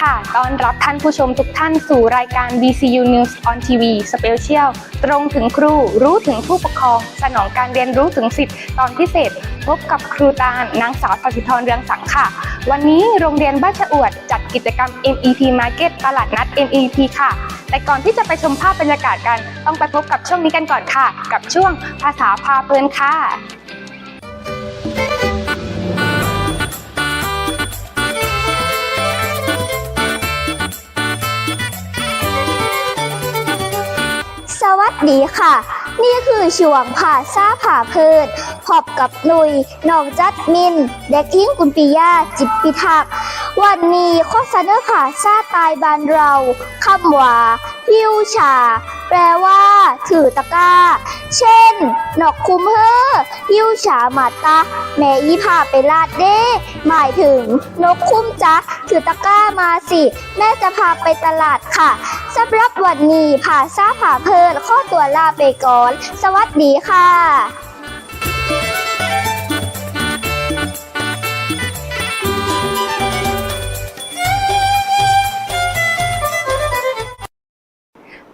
ค่ะ ต้อนรับท่านผู้ชมทุกท่านสู่รายการ VCU News on TV Special ตรงถึงครู รู้ถึงผู้ปกครอง สนองการเรียนรู้ถึงสิทธิ์ตอนพิเศษ พบกับครูตาลนางสาวสศิธรเรืองสังค่ะ วันนี้โรงเรียนบ้านชะอวด จัดกิจกรรม MEP Market ตลาดนัด MEP ค่ะ แต่ก่อนที่จะไปชมภาพบรรยากาศกัน ต้องไปพบกับช่วงนี้กันก่อนค่ะ กับช่วงภาษาพาเพลินค่ะ ดีค่ะ นี่คือช่วงผ่าซาผ่าเพลินพบกับหนุยน้องจัดมิน เด็กหญิงกุลปิยาจิตพิทักษ์วันนี้ข้อเสนอผ่าซาตายบานเราคำว่าพิวชา แปลว่า ถือตะกร้า เช่นนอกคุมเฮอยิ้วฉาหมาตา แม่อีพาไปลาดเด้หมายถึง นกคุ้มจ๊ะถือตะกร้ามาสิ แม่จะพาไปตลาดค่ะสำหรับวันนี้ผ่าซาผ่าเพลินข้อตัวลาไปก่อน สวัสดีค่ะ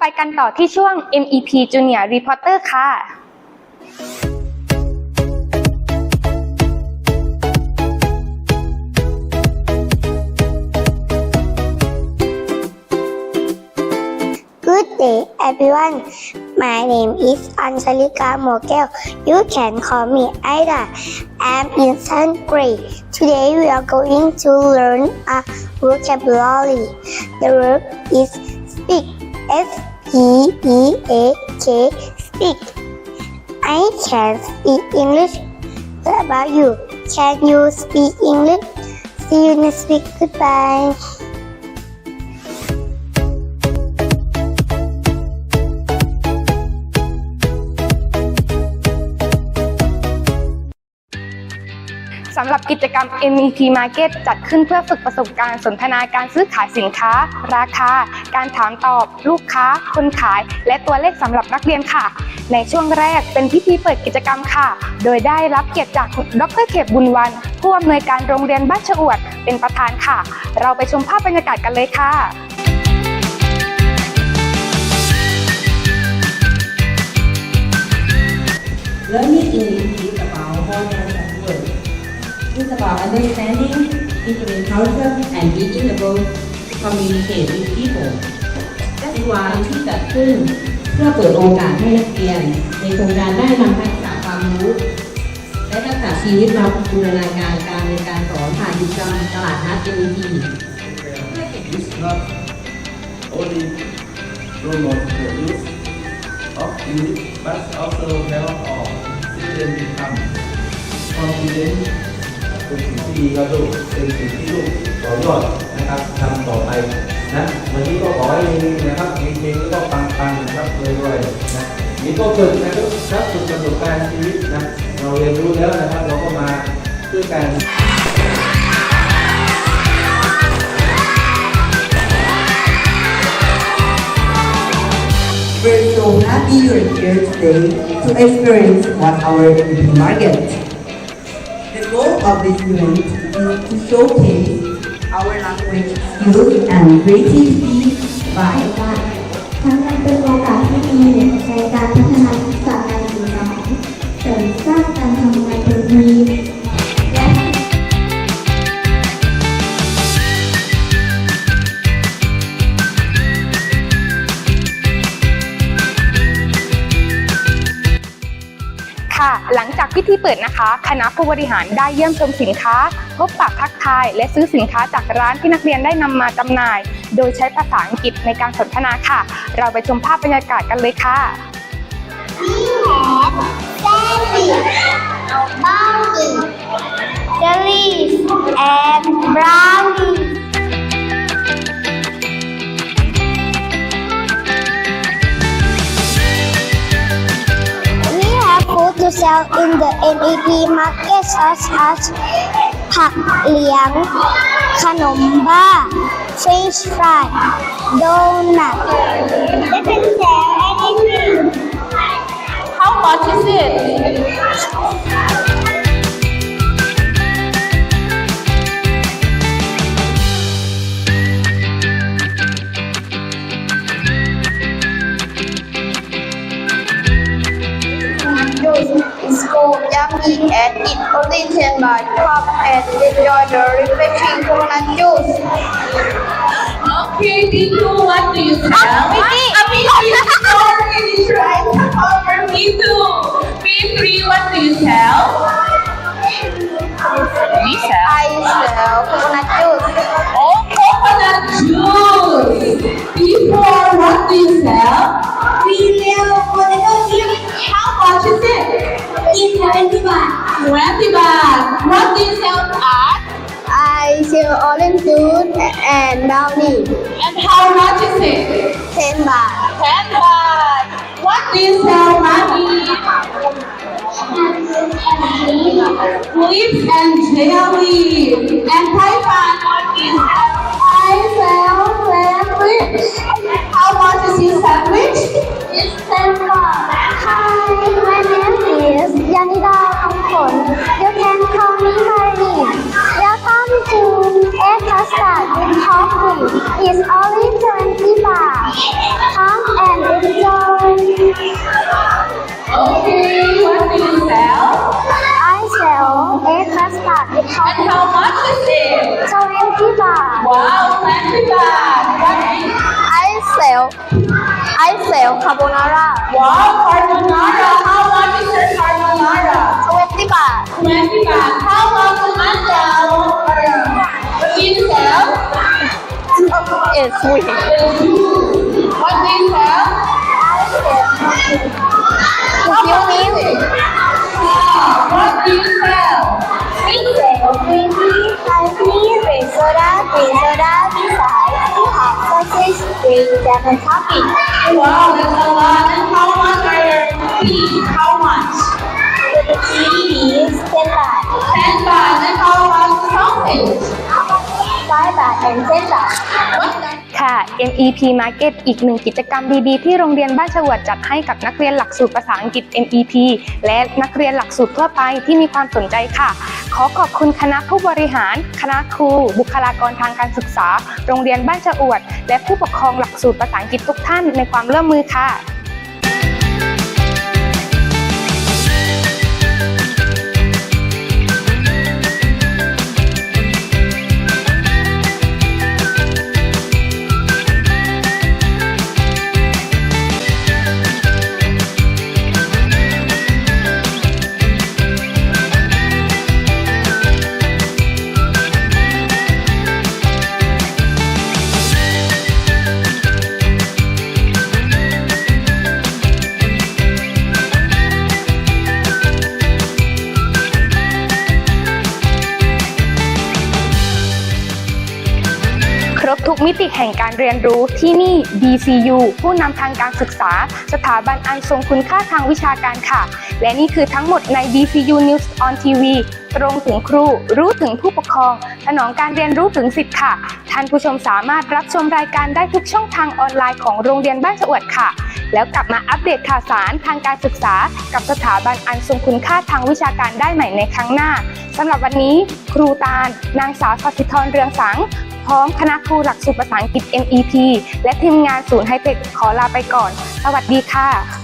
ไปกันต่อที่ช่วง MEP Junior Reporter ค่ะ Good day everyone My name is Anjalika Mogel You can call me Ida I'm in 10th grade Today we are going to learn a vocabulary The verb is speak S P E A K speak I can speak English What about you? Can you speak English? See you next week. Goodbye. สำหรับกิจกรรม MEP Market จัดขึ้นเพื่อฝึกประสบการณ์สนทนาการซื้อขายสินค้า ราคา การถามตอบ ลูกค้า คนขาย และตัวเลขสำหรับนักเรียนค่ะ ในช่วงแรกเป็นพิธีเปิดกิจกรรมค่ะ โดยได้รับเกียรติจากดรเขตบุญวันผู้อำนวยการโรงเรียนบ้านชะอวด เป็นประธานค่ะ เราไปชมภาพบรรยากาศกันเลยค่ะ Learning English is about is about understanding different culture and being able to communicate with people. That's why ที่จัดขึ้นเพื่อเปิดโอกาสให้นักเรียน ในโครงการได้นำทักษะความรู้ และทักษะชีวิตมาบูรณาการการเรียนการสอนผ่านกิจกรรมตลาดนัด MEP It's not only promote the use of English but also help all students become confident เป็นสิ่งที่ดีครับลูกเป็นสิ่งที่ลูกต่อยอดนะครับทำต่อไปนะวันนี้ก็ขอให้เฮงนะครับเฮงๆแล้วก็ปังๆนะครับรวยๆนะนี่ก็ฝึกนะครับครับฝึกประสบการณ์ชีวิตนะเราเรียนรู้แล้วนะครับเราก็มาด้วยกัน We're so happy you're here today to experience what our market. Of this event is to showcase our language skills and creativity by หลังจากพิธีเปิดนะคะ คณะผู้บริหารได้เยี่ยมชมสินค้า พบปะทักทาย และซื้อสินค้าจากร้านที่นักเรียนได้นำมาจำหน่าย โดยใช้ภาษาอังกฤษในการสนทนาค่ะ เราไปชมภาพบรรยากาศกันเลยค่ะ อัสอัสผักเหลียง ขนมบ้าเฟรนช์ฟรายโดนัทเขาขอชิส much is it? enjoy the refreshing coconut juice. Okay, Pitu, what do you tell? Vicky. Vicky, finish right? Over Pitu. P3, what do you tell? Lisa. I sell coconut juice. Oh, coconut juice. P4, what do you sell? We sell potato oh, chips How much is it? In 70 baht. 20 baht. What do you sell at? I sell orange juice and brownie. And how much is it? 10 baht. 10 baht. What do you sell, Maggie? Lips and jelly. And Taiwan, what do I sell carbonara. Wow, carbonara. How much is your carbonara? 20 baht. 20 baht. How much is my sell? You sell? It's sweet. What do you sell? You mean Ah, What do you sell? We sell green tea, high tea, green soda, green soda, besides we have green jam and. Wow, that's a lot. And how much are fees? How much? The is 10 baht, 10 baht. And how about the sausage? 5 baht and 10 baht. That? ค่ะ MEP Market อีกหนึ่งกิจกรรมดีๆ ที่โรงเรียนบ้านฉวดจัดให้กับนักเรียนหลักสูตรภาษาอังกฤษ MEP และนักเรียนหลักสูตรทั่วไปที่มีความสนใจค่ะ ขอขอบคุณคณะผู้บริหาร คณะครู บุคลากรทางการศึกษา โรงเรียนบ้านฉวด และผู้ปกครองหลักสูตรภาษาอังกฤษทุกท่านในความร่วมมือค่ะ รบทุกมิติแห่งการเรียนรู้ที่นี่ BCU ผู้นำทางการศึกษา สถาบันอันทรงคุณค่าทางวิชาการค่ะ และนี่คือทั้งหมดใน BCU News on TV ตรงถึงครู รู้ถึงผู้ปกครองสนองการเรียนรู้ถึงสิทธิ์ค่ะ ท่านผู้ชมสามารถรับชมรายการได้ทุกช่องทางออนไลน์ของโรงเรียนบ้านฉวดค่ะ แล้วกลับมาอัปเดตข่าวสารทางการศึกษา กับสถาบันอันทรงคุณค่าทางวิชาการได้ใหม่ในครั้งหน้าสำหรับวันนี้ ครูตาล นางสาวสศิธรเรืองสังพร้อมคณะครูหลักสูตรภาษาอังกฤษ MEP และทีมงานศูนย์ไฮเทคขอลาไปก่อน สวัสดีค่ะ